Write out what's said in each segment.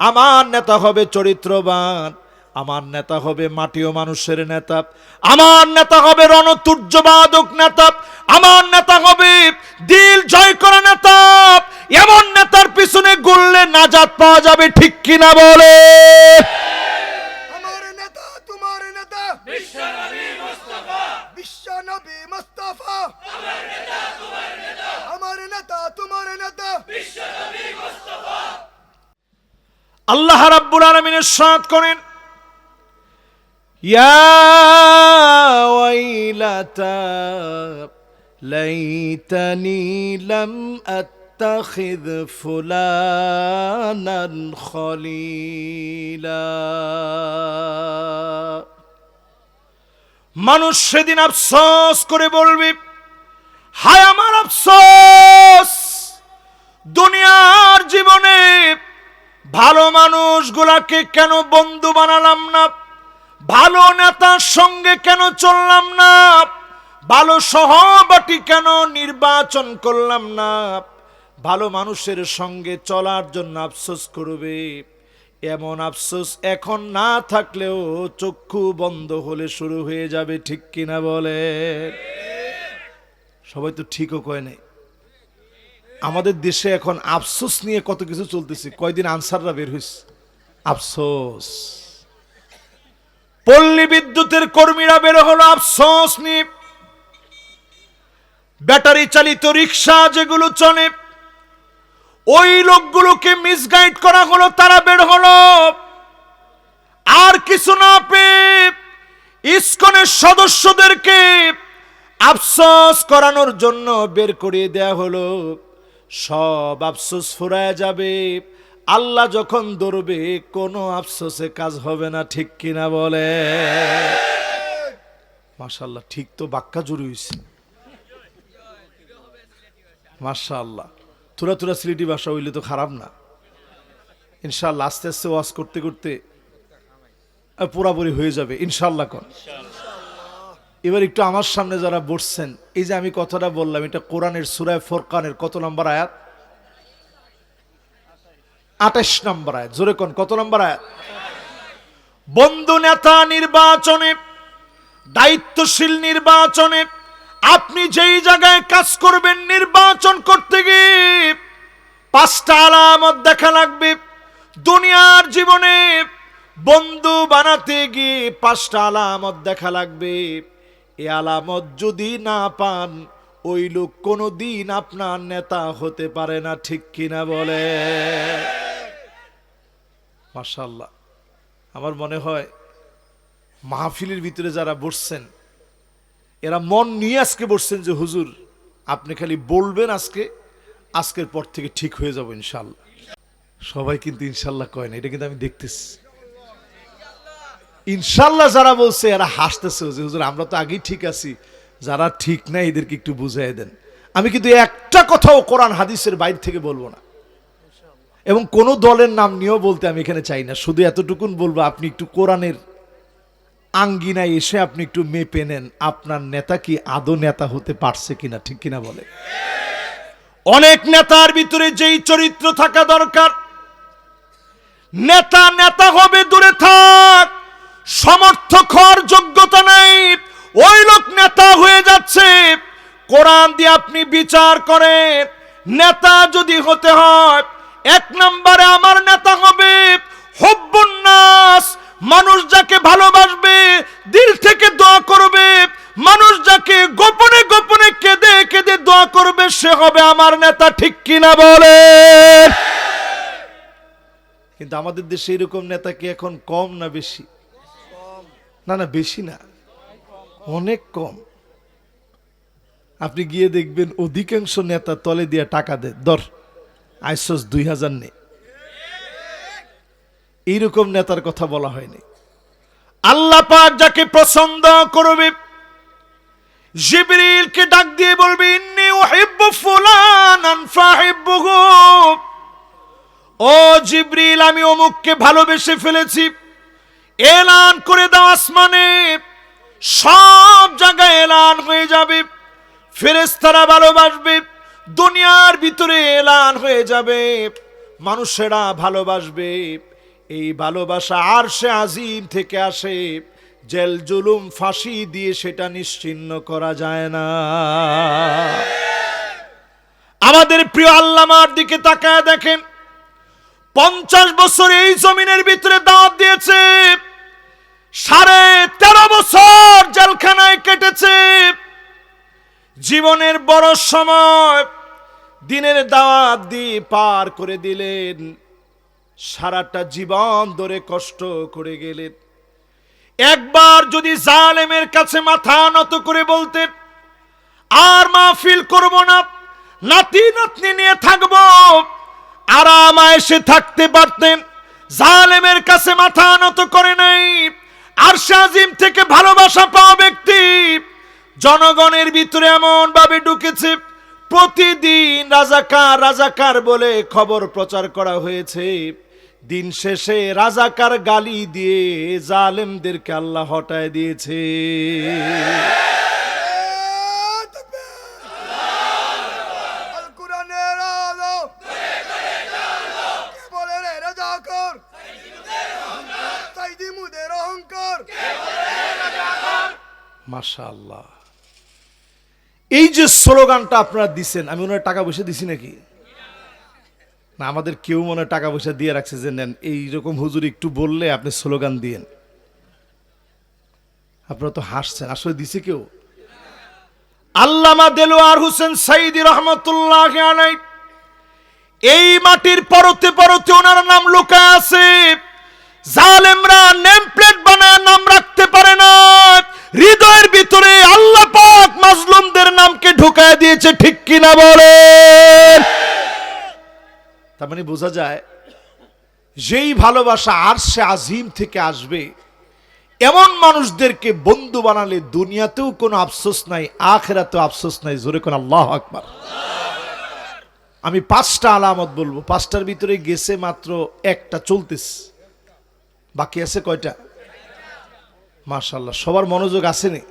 আমার নেতা হবে চরিত্রবান, আমার নেতা হবে মাটি ও মানুষের নেতা, আমার নেতা হবে রণতুর্যবাদক নেতা, আমার নেতা হবে দিল জয় করা নেতা, এমন নেতার পিছনে গুললে নাজাত পাওয়া যাবে ঠিক কিনা বলে? আমার তোমার বিশ্ব বিশ্ব আমার তোমার আমার নেতা, তোমার নেতা। আল্লাহ রাব্বুল আলামিনের সাথ করেন লাইতানি লাম আত্তাখিদ ফুলানান খলিলা। মানুষ সেদিন আফসোস করে বলবে, হায় আমার আফসোস! ভালো মানুষগুলাকে কেন বন্ধু বানালাম না? ভালো নেতার সঙ্গে কেন চললাম না? ভালো সহপাঠী কেন নির্বাচন করলাম না? ভালো মানুষের সঙ্গে চলার জন্য আফসোস করবে। এমন আফসোস এখন না থাকলেও চক্ষু বন্ধ হলে শুরু হয়ে যাবে, ঠিক কিনা বলে সবাই তো ঠিকও কয় নাই। আমাদের দেশে এখন আফসোস নিয়ে কত কিছু চলতেছে। কয়দিন আনসাররা বের হয়েছে আফসোস। পল্লী বিদ্যুতের কর্মীরা বের হলো আফসোস নিয়ে। ব্যাটারি চালিত রিক্সা যেগুলো চলে, ওই লোকগুলোকে মিসগাইড করা হলো, তারা বের হলো। আর কিছু না পেয়ে ইসকনের সদস্যদেরকে আফসোস করানোর জন্য বের করিয়ে দেয়া হলো। সব আফসোস ফুরায় যাবে। আল্লাহ যখন ধরবে, কোনো আফসোসে কাজ হবে না, ঠিক কিনা বলে? মাশাল্লাহ ঠিক তো বাক্কা জুড়ে হয়েছে মাশাল্লাহ তুরা তুরা সিলেটি ভাষা হইলে তো খারাপ না। ইনশাল্লাহ আস্তে আস্তে ওয়াজ করতে করতে পুরাপুরি হয়ে যাবে ইনশাল্লাহ কন। এবার একটু আমার সামনে যারা বসছেন, এই যে আমি কথাটা বললাম, এটা কোরআনের সুরায় ফোরকানের কত নম্বর আয়াত? আঠাশ নম্বর আয়াত। জোরে কোন, কত নম্বর আয়াত? বন্ধু নেতা নির্বাচনে, দায়িত্বশীল নির্বাচনে, আপনি যেই জায়গায় কাজ করবেন নির্বাচন করতে গিয়ে পাঁচটা আলামত দেখা লাগবে। দুনিয়ার জীবনে বন্ধু বানাতে গিয়ে পাঁচটা আলামত দেখা লাগবে। এ আলামত যদি না পান, ওই লোক কোনো দিন আপনার নেতা হতে পারে না, ঠিক কিনা বলে? মাশাল্লাহ আমার মনে হয় মাহফিলের ভিতরে যারা বসছেন, এরা মন নিয়ে আজকে বসছেন যে, হুজুর, আপনি খালি বলবেন আজকে, আজকের পর থেকে ঠিক হয়ে যাব ইনশাল্লাহ সবাই কিন্তু ইনশাল্লাহ কয় না, এটা কিন্তু আমি দেখতেছি। ইনশাল্লাহ যারা বলছে, এরা হাসতেছে যে, হুজুর, আমরা তো আগেই ঠিক আছি। যারা ঠিক না এদেরকে একটু বুঝাই দেন। আমি কিন্তু একটা কথাও কোরআন হাদিসের বাইরে থেকে বলব না। এবং কোন দলের নাম নিয়েও বলতে আমি এখানে চাই না। শুধু এতটুকুন বলব, আপনি একটু কোরআনের আঙ্গিনায় এসে আপনি একটু মেপে নেন, আপনার নেতা কি আদৌ নেতা হতে পারছে কিনা, ঠিক কিনা বলে। অনেক নেতার ভিতরে যেই চরিত্র থাকা দরকার, নেতা নেতা হবে, দূরে থাক। সমর্থক হওয়ার যোগ্যতা নেই। ওই লোক নেতা হয়ে যাচ্ছে। কোরআন দিয়ে আপনি বিচার করেন। নেতা যদি হতে হয়, এক নম্বরে আমার নেতা হবে হব্বুন্নাস মানুষ যাকে ভালোবাসবে, দিল থেকে দোয়া করবে। মানুষ যাকে গোপনে গোপনে কেঁদে কেঁদে দোয়া করবে, সে হবে আমার নেতা, ঠিক কিনা বলে? কিন্তু আমাদের দেশে এরকম নেতা কি এখন কম না বেশি? না না, বেশি না। অনেক কম। আপনি গিয়ে দেখবেন অধিকাংশ নেতা তলে দিয়ে টাকা দেয়। দর আইসস দুই হাজার নেই। এইরকম নেতার কথা বলা হয়নি। আল্লাহ পাক যাকে পছন্দ করবে, জিবরিলকে ডাক দিয়ে বলবে, ইন্নি উহিব্বু ফুলানান ফাহিব্বুহু। ও জিবরিল, আমি অমুককে ভালোবেসে ফেলেছি। এলান করে দাও আসমানে। সব জায়গায় এলান হয়ে যাবে। ফেরেস্তারা ভালোবাসবে। দুনিয়ার ভিতরে এলান হয়ে যাবে। মানুষেরা ভালোবাসবে। এই ভালোবাসা আর সে আজিম থেকে আসে। জেল, জুলুম, ফাঁসি দিয়ে সেটা নিশ্চিন্ন করা যায় না। আমাদের প্রিয় আল্লামার দিকে তাকায় দেখেন। পঞ্চাশ বছর এই জমিনের ভিতরে দাওয়াত দিয়েছে। সাড়ে তেরো বছর জেলখানায় কেটেছে। জীবনের বড় সময় দিনের দাওয়াত দিয়ে পার করে দিলেন। সারাটা জীবন ধরে কষ্ট করে গেলেন। একবার যদি জালেমের কাছে মাথা নত করে বলতেন, আর মাহফিল করব না, নাতি নাতনি নিয়ে থাকব। আরাম এসে থাকতে পারতেন, জালেমের কাছে মাথা নত করে নাই। আর আজিম থেকে ভালোবাসা পাওয়া ব্যক্তি। জনগণের ভিতরে এমন ভাবে ঢুকেছে, প্রতিদিন রাজাকার রাজাকার বলে খবর প্রচার করা হয়েছে। দিন শেষে রাজাকার গালি দিয়ে জালেমদেরকে আল্লাহ হটায় দিয়েছে আল্লাহু তাকবীর। আল কোরআনের আলো কে বলে রে রাজাকার সাইদি মুদের অহংকার মাশাআল্লাহ। এই যে স্লোগানটা আপনারা দিছেন, আমি ওনার টাকা পয়সা দিছি নাকি? না, আমাদের কেউ মনে টাকা পয়সা দিয়ে রাখছে যে, নেন, এইরকম হুজুর একটু বললে আপনি স্লোগান দিয়েন। আপনারা তো হাসছেন, আসলে দিছে কেউ? আল্লামা দেলোয়ার হোসেন সাইদি রহমতুল্লাহ এই মাটির পরতে পরতে ওনার নাম লুকায় আছে। জালেমরা নেম প্লেট বানায় নাম রাখতে পারে না। হৃদয়ের ভিতরে আল্লাহ পাক মাজলুমদের নামকে ঢুকায় দিয়েছে, ঠিক কিনা বলেন? তার মানে বোঝা যায়, যেই ভালোবাসা আর সে আজিম থেকে আসবে, এমন মানুষদেরকে বন্ধু বানালে দুনিয়াতেও কোনো আফসোস নাই, আখেরাতেও আফসোস নাই, জোরে কোন আল্লাহ আকবার। আমি পাঁচটা আলামত বলব, পাঁচটার ভিতরে গেছে মাত্র একটা, চলতেছে। বাকি আছে কয়টা? মাশাল্লাহ সবার মনোযোগ আসেনি?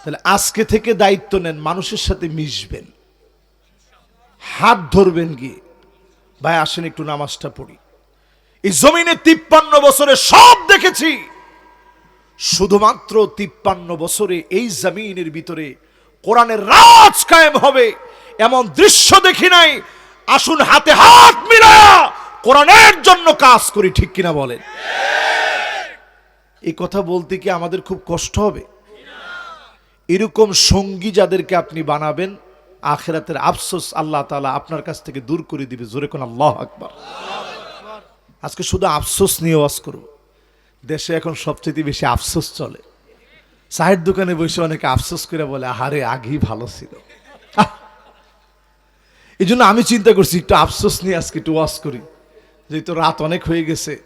তাহলে আজকে থেকে দায়িত্ব নেন, মানুষের সাথে মিশবেন। হাত ধরবেন গিয়ে। ভাই, আসেন একটু নামাজটা পড়ি। এই জমিনে তিপ্পান্ন বছরে সব দেখেছি। শুধুমাত্র তিপ্পান্ন বছরে এই জমিনের ভিতরে কোরআনের রাজ কায়েম হবে, এমন দৃশ্য দেখি নাই। আসুন, হাতে হাত মিলায়া কোরআনের জন্য কাজ করি, ঠিক কিনা বলেন? এই কথা বলতে কি আমাদের খুব কষ্ট হবে? এরকম সঙ্গী যাদেরকে আপনি বানাবেন, আখেরাতের আফসোস আল্লাহ তাআলা আপনার কাছ থেকে দূর করে দিবে। জোরে কোন আল্লাহ আকবার। আজকে শুধু আফসোস নিয়ে ওয়াজ করব। দেশে এখন সবচেয়ে বেশি আফসোস চলে। চায়ের দোকানে বসে অনেকে আফসোস করে বলে, আহারে, আগেই ভালো ছিল! এই জন্য আমি চিন্তা করছি, একটু আফসোস নিয়ে আজকে একটু ওয়াজ করি। যেহেতু রাত অনেক হয়ে গেছে,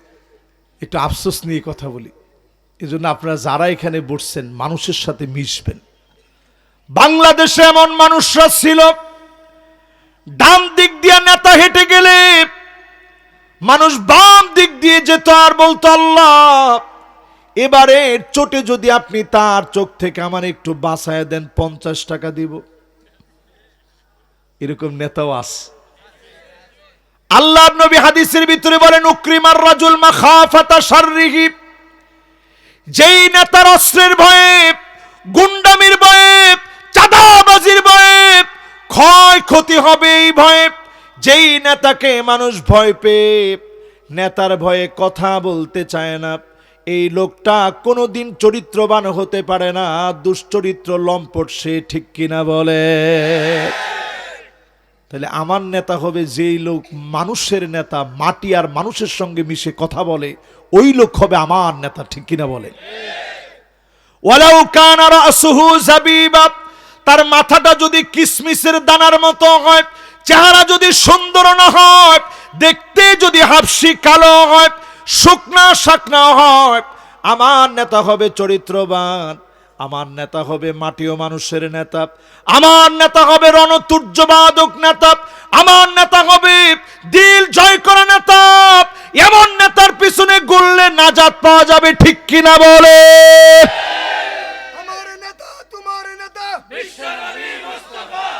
একটু আফসোস নিয়ে কথা বলি। এই জন্য আপনারা যারা এখানে বসছেন, মানুষের সাথে মিশবেন। বাংলাদেশে এমন মানুষরা ছিল, ডান দিক দিয়ে নেতা হেঁটে গেলে মানুষ বাম দিক দিয়ে যেত আর বলতো, আল্লাহ, এবারে চোটে যদি আপনি তার চোখ থেকে আমার একটু বাঁচায় দেন, পঞ্চাশ টাকা দিব। এরকম নেতাও আছে। আল্লাহ নবী হাদিসের ভিতরে বলেন, উকরিমার রাজুল মাখাফাতা শাররিহি। যেই নেতার অস্ত্রের ভয়ে, গুন্ডামির ভয়ে, চাঁদাবাজির ভয়ে ক্ষয় ক্ষতি হবে এই ভয়ে, যেই নেতাকে মানুষ ভয় পেয়ে, নেতার ভয়ে কথা বলতে চায় না। এই লোকটা কোনোদিন চরিত্রবান হতে পারে না, দুশ্চরিত্র লম্পট সে ঠিক কিনা বলে। তাহলে আমার নেতা হবে যেই লোক মানুষের নেতা, মাটি আর মানুষের সঙ্গে মিশে কথা বলে, ওই লোক হবে আমার নেতা, ঠিক কিনা বলে? তার মাথাটা যদি কিসমিসের দানার মতো হয়, চেহারা যদি সুন্দর না হয়, দেখতে যদি হাফসি কালো হয়, শুকনা শাকনা হয়, আমার নেতা হবে চরিত্রবান। আমার নেতা হবে মাটিও মানুষের নেতা। আমার নেতা হবে রণতুর্যবাদক নেতা। আমার নেতা হবে দিল জয় করা নেতা। এমন নেতার পিছনে গুললে নাজাত পাওয়া যাবে ঠিক কিনা বলে? আমার নেতা তোমার নেতা। বিশ্ব আমার তোমার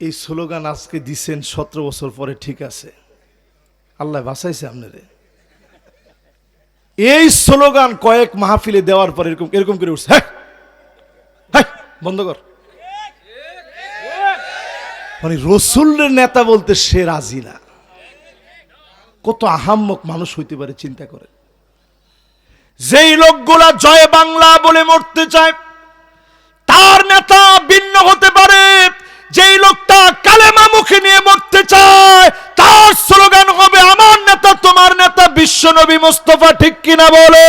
এই স্লোগান আজকে দিছেন সতেরো বছর পরে ঠিক আছে? আল্লাহ বাঁচাইছে আপনারে। এই স্লোগান কয়েক মাহফিলে দেওয়ার পর এরকম এরকম করে উঠছে। বন্ধ কর। মানে রসুলের নেতা বলতে সে রাজি না। কত আহাম্মক মানুষ হইতে পারে, চিন্তা করে। যেই লোকগুলা জয় বাংলা বলে মরতে চায়, তার নেতা ভিন্ন হতে পারে। যেই লোকটা কালেমা মুখে নিয়ে মরতে চায়, তার স্লোগান হবে, আমার নেতা, তোমার নেতা বিশ্ব নবী মুস্তফা ঠিক কিনা বলে?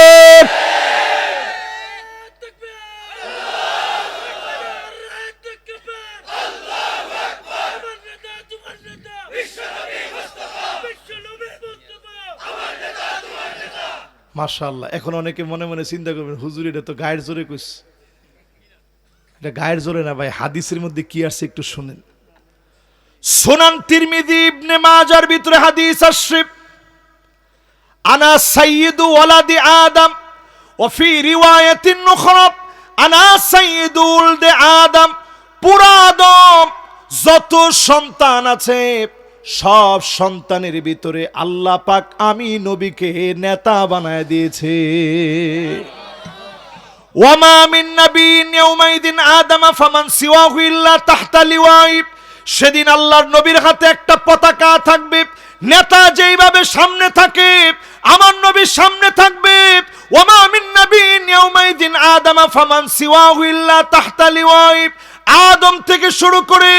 মাশাআল্লাহ, এখন অনেকে মনে মনে চিন্তা করবেন, হুজুর, এটা তো গায়ের জোরে কইস। এটা গায়ের জোরে না ভাই, হাদিসের মধ্যে কি আছে একটু শুনেন। সোনান তিরমিজি ইবনে মাজার ভিতরে হাদিস আসছে, আনা সাইয়্যিদু ওয়ালাদি আদম, ওয়া ফি রিওয়ায়াতিন নুখরা আনা সাইয়্যিদু উলদে আদম, পুরা আদম, যত সন্তান আছে, সব সন্তানের ভিতরে আল্লাহ পাক আমি নবীকে নেতা বানায় দিয়েছে। ওয়ামা মিন নাবিয়্যিন ইয়াউমাইদিন আদামা ফামান সিওয়াহু ইল্লা তাহতা লিওয়াই সেদিন আল্লাহর নবীর হাতে একটা পতাকা থাকবে। নেতা যেইভাবে সামনে থাকে, আমার নবীর সামনে থাকবে। ওয়ামা মিন নাবিয়্যিন ইয়াউমাইদিন আদামা ফামান সিওয়াহু ইল্লা আদম থেকে শুরু করে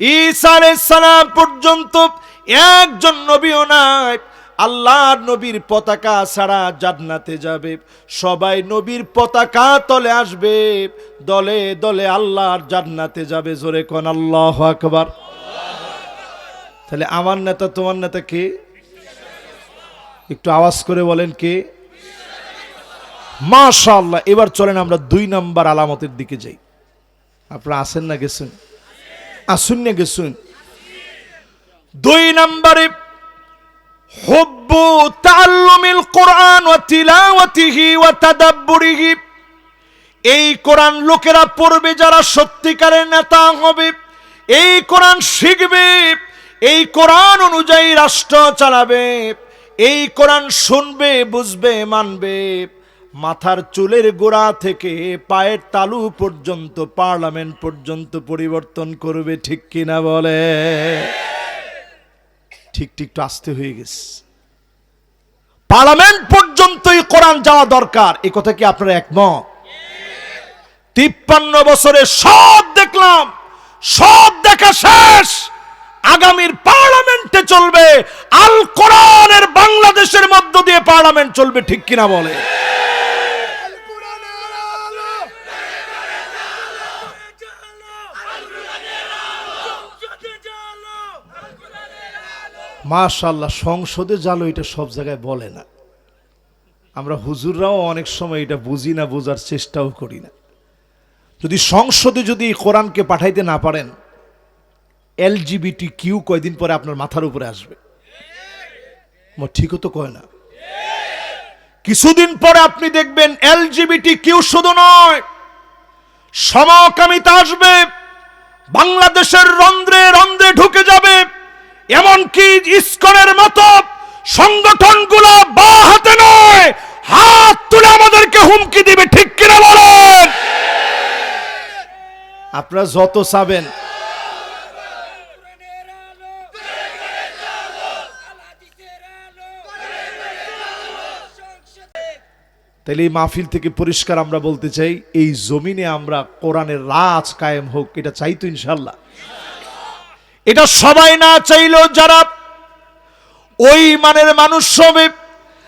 ঈসা আলাইহিস সালাম পর্যন্ত একজন নবীও নাই। আল্লাহর নবীর পতাকা ছাড়া জান্নাতে যাবে। সবাই নবীর পতাকা তলে আসবে। দলে দলে আল্লাহর জান্নাতে যাবে। জোরে কোন আল্লাহ আকবার। তাহলে আমার নেতা, তোমার নেতা কে? একটু আওয়াজ করে বলেন কে? মাশাআল্লাহ, এবার চলেন আমরা দুই নাম্বার আলামতের দিকে যাই। আপনারা আসেন না গেছেন? আসুন না গেছেন? দুই নম্বরে حب تعلم القرآن وتلاوته وتدبره এই কোরআন লোকেরা পড়বে যারা সত্যিকারের নেতা হবে এই কোরআন শিখবে এই কোরআন অনুযায়ী রাষ্ট্র চালাবে এই কোরআন শুনবে বুঝবে মানবে মাথার চুলের গোড়া থেকে পায়ের তালু পর্যন্ত পার্লামেন্ট পর্যন্ত পরিবর্তন করবে ঠিক কিনা বলে ঠিক ঠিক তো আসতে হয়ে গেছে। পার্লামেন্ট পর্যন্তই কোরআন যাওয়া দরকার। এই কথা কি আপনারা একমত? তিপ্পান্ন বছরে সব দেখলাম, সব দেখা শেষ। আগামীর পার্লামেন্টে চলবে, আল কোরআনের বাংলাদেশের মধ্য দিয়ে পার্লামেন্ট চলবে, ঠিক কিনা বলে? মাশাল্লাহ সংসদে জালো এটা সব জায়গায় বলে না। আমরা হুজুররাও অনেক সময় এটা বুঝি না, বোঝার চেষ্টাও করি না। যদি সংসদে যদি এই কোরআনকে পাঠাইতে না পারেন এলজিবিটি কিউ কয়দিন পরে আপনার মাথার উপরে আসবে। ঠিকও তো কয় না। কিছুদিন পরে আপনি দেখবেন এলজিবিটি কিউ শুধু নয়, সমকামিতা আসবে, বাংলাদেশের রন্ধ্রে রন্ধ্রে ঢুকে যাবে। এমনকি ইস্কনের মতো সংগঠনগুলো বা হাতে নয়, হাত তুলে আমাদেরকে হুমকি দিবে, ঠিক কিনা বলেন? আপনারা যত চাবেন। তাহলে এই মাহফিল থেকে পরিষ্কার আমরা বলতে চাই, এই জমিনে আমরা কোরআনের রাজ কায়েম হোক, এটা চাই তো ইনশাল্লাহ এটা সবাই না চাইলেও যারা ওই মানের মানুষ হবে,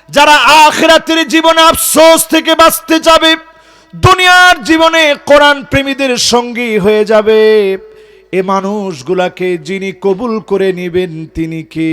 যারা আখেরাতের জীবনে আফসোস থেকে বাঁচতে যাবে, দুনিয়ার জীবনে কোরআন প্রেমীদের সঙ্গী হয়ে যাবে। এ মানুষগুলাকে যিনি কবুল করে নেবেন তিনি কে?